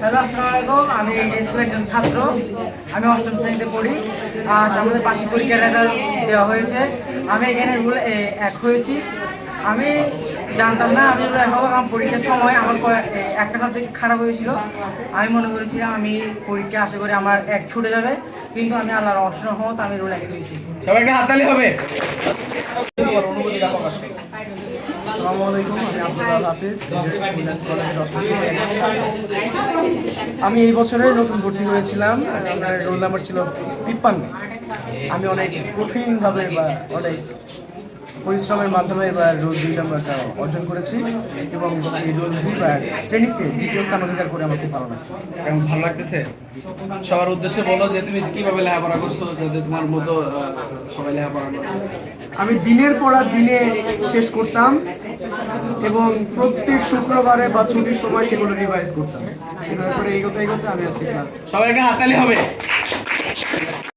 Hello আসসালামু আলাইকুম আমি এই স্কুলের একজন ছাত্র। আমি অষ্টম শ্রেণীতে পড়ি। আজ আমাদের বার্ষিক পরীক্ষার রেজাল্ট দেওয়া হয়েছে। আমি এখানে রুল এক হয়েছি। আমি জানতাম না আমি রুল এক হব কারণ পরীক্ষার সময় আমার একটা সাবজেক্ট খারাপ হয়েছিল। আমি মনে করেছিলাম আমি পরীক্ষা আশা করি আমার এক ছুটে যাবে কিন্তু আমি আল্লাহর অসীম রহমত আমি রুল এক হয়েছি। সবাই একটা হাততালি হবে। অনুভূতিটা প্রকাশ করুন। আমি হাফিজ। আমি এই বছরে নতুন ভর্তি হয়েছিলাম রোল নাম্বার ছিল তিপ্পান্ন আমি অনেক কঠিনভাবে বা অনেক পরিশ্রমের মাধ্যমে এবার রোল দুই নাম্বারটা অর্জন করেছি এবং এই রোল দুই বা শ্রেণীতে দ্বিতীয় স্থান অধিকার করে খুব ভালো লাগছে কেমন ভালো লাগতেছে? সবার উদ্দেশ্যে বলো যে তুমি কীভাবে লেখাপড়া করছ যাতে তোমার মতো সবাই লেখাপড়া করে। আমি দিনের পর দিনে শেষ করতাম এবং প্রত্যেক শুক্রবারে বা ছুটির সময় সেগুলো রিভাইজ করতাম। এভাবে করে এগোতে এগোতে আমি আজকে ক্লাস সবাই একটা হাততালি হবে।